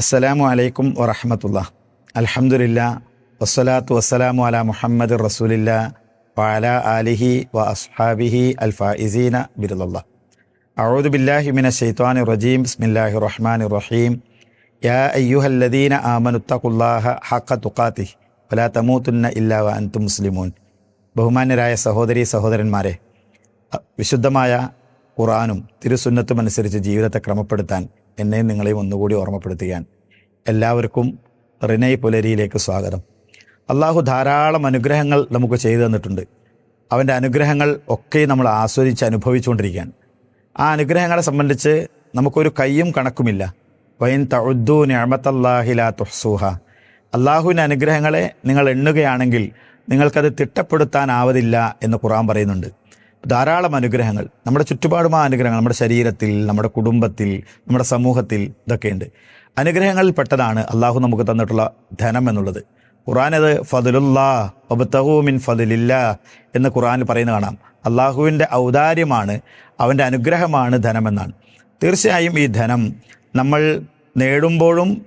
അസ്സലാമു അലൈക്കും വറഹമത്തുള്ള. അലഹമുല്ല വസ്സലാത്തു വസ്സലാമു അല മുഹമ്മദ് റസൂലില്ല വഅല ആലിഹി വ അസ്ഹാബിഹി അൽ ബിരുദല്ല അഊദു ബില്ലാഹി മിന റജീം ബിസ്മില്ലാഹി റഹ്മാൻ റഹീം. യാ അയ്യുഹല്ലദീന ആമനുത്തഖുല്ലാഹ ഹഖ തുഖാത്തി വലാ തമൂത്തുന്ന ഇല്ലാ വ അൻതും മുസ്ലിമൂൻ. ബഹുമാന്യരായ സഹോദരി സഹോദരന്മാരെ വിശുദ്ധമായ ഖുറാനും തിരുസുന്നത്തും അനുസരിച്ച് ജീവിതത്തെ ക്രമപ്പെടുത്താൻ എന്നെയും നിങ്ങളെയും ഒന്നുകൂടി ഓർമ്മപ്പെടുത്തുകയാണ് എല്ലാവർക്കും റിനൈ പുലരിയിലേക്ക് സ്വാഗതം. അള്ളാഹു ധാരാളം അനുഗ്രഹങ്ങൾ നമുക്ക് ചെയ്തു തന്നിട്ടുണ്ട്. അവന്റെ അനുഗ്രഹങ്ങൾ ഒക്കെ നമ്മൾ ആസ്വദിച്ച് അനുഭവിച്ചുകൊണ്ടിരിക്കുകയാണ്. ആ അനുഗ്രഹങ്ങളെ സംബന്ധിച്ച് നമുക്കൊരു കയ്യും കണക്കുമില്ല. വൈൻ തഴുദ്ദു ഞാമത്തല്ലാഹില തുഹ്സൂഹ. അള്ളാഹുവിന്റെ അനുഗ്രഹങ്ങളെ നിങ്ങൾ എണ്ണുകയാണെങ്കിൽ നിങ്ങൾക്കത് തിട്ടപ്പെടുത്താനാവതില്ല എന്ന് ഖുറാൻ പറയുന്നുണ്ട്. ധാരാളം അനുഗ്രഹങ്ങൾ. നമ്മുടെ ചുറ്റുപാടും ആ അനുഗ്രഹങ്ങൾ നമ്മുടെ ശരീരത്തിൽ നമ്മുടെ കുടുംബത്തിൽ നമ്മുടെ സമൂഹത്തിൽ ഇതൊക്കെയുണ്ട്. അനുഗ്രഹങ്ങളിൽ പെട്ടതാണ് അള്ളാഹു നമുക്ക് തന്നിട്ടുള്ള ധനം എന്നുള്ളത്. ഖുറാനത് ഫതുലുല്ലാ ഒബത്തഹൂമിൻ ഫതുലില്ല എന്ന് ഖുറാനിൽ പറയുന്നത് കാണാം. അള്ളാഹുവിന്റെ ഔദാര്യമാണ് അവന്റെ അനുഗ്രഹമാണ് ധനമെന്നാണ് തീർച്ചയായും ഈ ധനം നമ്മൾ നേടുമ്പോഴും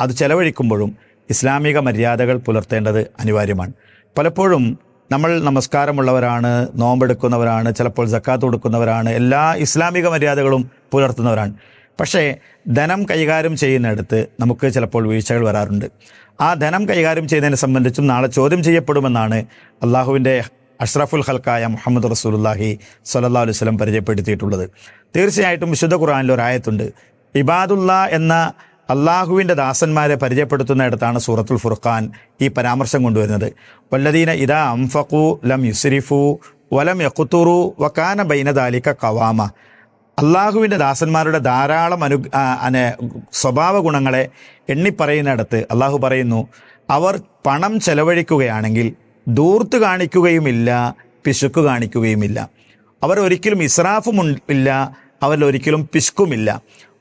അത് ചെലവഴിക്കുമ്പോഴും ഇസ്ലാമിക മര്യാദകൾ പുലർത്തേണ്ടത് അനിവാര്യമാണ്. പലപ്പോഴും നമ്മൾ നമസ്കാരമുള്ളവരാണ് നോമ്പെടുക്കുന്നവരാണ് ചിലപ്പോൾ ജക്കാത്ത് കൊടുക്കുന്നവരാണ് എല്ലാ ഇസ്ലാമിക മര്യാദകളും പുലർത്തുന്നവരാണ്. പക്ഷേ ധനം കൈകാര്യം ചെയ്യുന്നിടത്ത് നമുക്ക് ചിലപ്പോൾ വീഴ്ചകൾ വരാറുണ്ട്. ആ ധനം കൈകാര്യം ചെയ്യുന്നതിനെ സംബന്ധിച്ചും നാളെ ചോദ്യം ചെയ്യപ്പെടുമെന്നാണ് അള്ളാഹുവിന്റെ അഷ്റഫുൽ ഹൽക്കായ മുഹമ്മദ് റസൂലുല്ലാഹി സല്ലാ അലൈഹി വസല്ലം പരിചയപ്പെടുത്തിയിട്ടുള്ളത്. തീർച്ചയായിട്ടും വിശുദ്ധ ഖുർആനിൽ ഒരു ആയത്തുണ്ട്. ഇബാദുല്ല എന്ന അള്ളാഹുവിന്റെ ദാസന്മാരെ പരിചയപ്പെടുത്തുന്നിടത്താണ് സൂറത്തുൽ ഫുർഖാൻ ഈ പരാമർശം കൊണ്ടുവരുന്നത്. വല്ലദീന ഇദാ അംഫഖു ലം യുസ്രിഫു വലം യഖുത്തുറു വക്കാന ബൈനദാലിക്ക കവാമ അള്ളാഹുവിന്റെ ദാസന്മാരുടെ ധാരാളം അനെ സ്വഭാവ ഗുണങ്ങളെ എണ്ണിപ്പറയുന്നിടത്ത് അള്ളാഹു പറയുന്നു അവർ പണം ചെലവഴിക്കുകയാണെങ്കിൽ ദൂർത്ത് കാണിക്കുകയുമില്ല പിശുക്ക് കാണിക്കുകയുമില്ല. അവർ ഒരിക്കലും ഇസ്രാഫും ഇല്ല അവരിൽ ഒരിക്കലും പിശുക്കുമില്ല.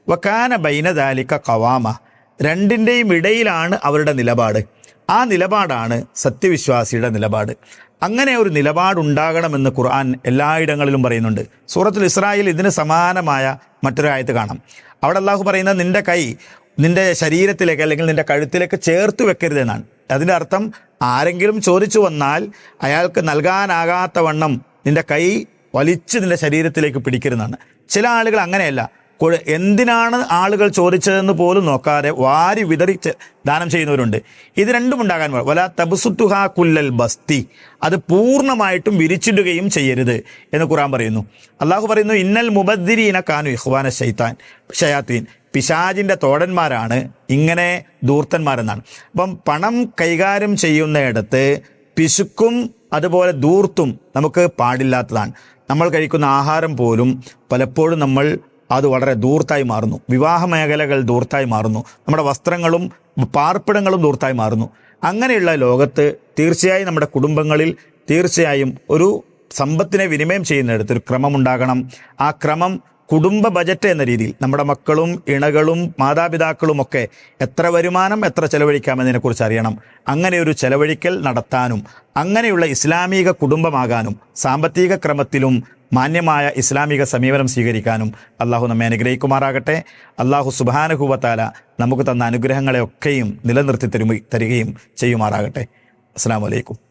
വക്കാന ബൈനദാലിക്ക കവാമ. രണ്ടിന്റെയും ഇടയിലാണ് അവരുടെ നിലപാട്. ആ നിലപാടാണ് സത്യവിശ്വാസിയുടെ നിലപാട്. അങ്ങനെ ഒരു നിലപാടുണ്ടാകണമെന്ന് ഖുർആൻ എല്ലായിടങ്ങളിലും പറയുന്നുണ്ട്. സൂറത്തുൽ ഇസ്രായേൽ ഇതിന് സമാനമായ മറ്റൊരായത്ത് കാണാം. അവിടെ അള്ളാഹു പറയുന്നത് നിന്റെ കൈ നിന്റെ ശരീരത്തിലേക്ക് അല്ലെങ്കിൽ നിന്റെ കഴുത്തിലേക്ക് ചേർത്ത് വെക്കരുതെന്നാണ് അതിന്റെ അർത്ഥം ആരെങ്കിലും ചോദിച്ചു വന്നാൽ അയാൾക്ക് നൽകാനാകാത്ത വണ്ണം നിന്റെ കൈ വലിച്ച് നിന്റെ ശരീരത്തിലേക്ക് പിടിക്കരുതെന്നാണ്. ചില ആളുകൾ അങ്ങനെയല്ല. എന്തിനാണ് ആളുകൾ ചോദിച്ചതെന്ന് പോലും നോക്കാതെ വാരി വിതറി ദാനം ചെയ്യുന്നവരുണ്ട്. ഇത് രണ്ടും ഉണ്ടാകാൻ. വല തബസുത്തുഹ കുല്ലൽ ബസ്തി. അത് പൂർണമായിട്ടും വിരിച്ചിടുകയും ചെയ്യരുത് എന്ന് ഖുറാൻ പറയുന്നു. അള്ളാഹു പറയുന്നു ഇന്നൽ മുബദ്ദിരീന കാനു ഇഹ്വാന ഷൈത്താൻ ഷയാത്തീൻ പിശാജിന്റെ തോടന്മാരാണ് ഇങ്ങനെ ദൂർത്തന്മാരെന്നാണ് അപ്പം പണം കൈകാര്യം ചെയ്യുന്നയിടത്ത് പിശുക്കും അതുപോലെ ദൂർത്തും നമുക്ക് പാടില്ലാത്തതാണ്. നമ്മൾ കഴിക്കുന്ന ആഹാരം പോലും പലപ്പോഴും നമ്മൾ അത് വളരെ ദൂർത്തായി മാറുന്നു. വിവാഹ മേഖലകൾ ദൂർത്തായി മാറുന്നു. നമ്മുടെ വസ്ത്രങ്ങളും പാർപ്പിടങ്ങളും ദൂർത്തായി മാറുന്നു. അങ്ങനെയുള്ള ലോകത്ത് തീർച്ചയായും നമ്മുടെ കുടുംബങ്ങളിൽ തീർച്ചയായും ഒരു സമ്പത്തിനെ വിനിമയം ചെയ്യുന്നിടത്ത് ഒരു ക്രമമുണ്ടാകണം ആ ക്രമം കുടുംബ ബജറ്റ് എന്ന രീതിയിൽ നമ്മുടെ മക്കളും ഇണകളും മാതാപിതാക്കളും ഒക്കെ എത്ര വരുമാനം എത്ര ചെലവഴിക്കാമെന്നതിനെക്കുറിച്ച് അറിയണം. അങ്ങനെ ഒരു ചെലവഴിക്കൽ നടത്താനും അങ്ങനെയുള്ള ഇസ്ലാമിക കുടുംബമാകാനും സാമ്പത്തിക ക്രമത്തിലും മാന്യമായ ഇസ്ലാമിക സമീപനം സ്വീകരിക്കാനും അള്ളാഹു നമ്മെ അനുഗ്രഹിക്കുമാറാകട്ടെ. അള്ളാഹു സുബാനഹുബത്താല നമുക്ക് തന്ന അനുഗ്രഹങ്ങളെയൊക്കെയും നിലനിർത്തി തരുമ തരികയും ചെയ്യുമാറാകട്ടെ. അസ്സാം വലൈക്കും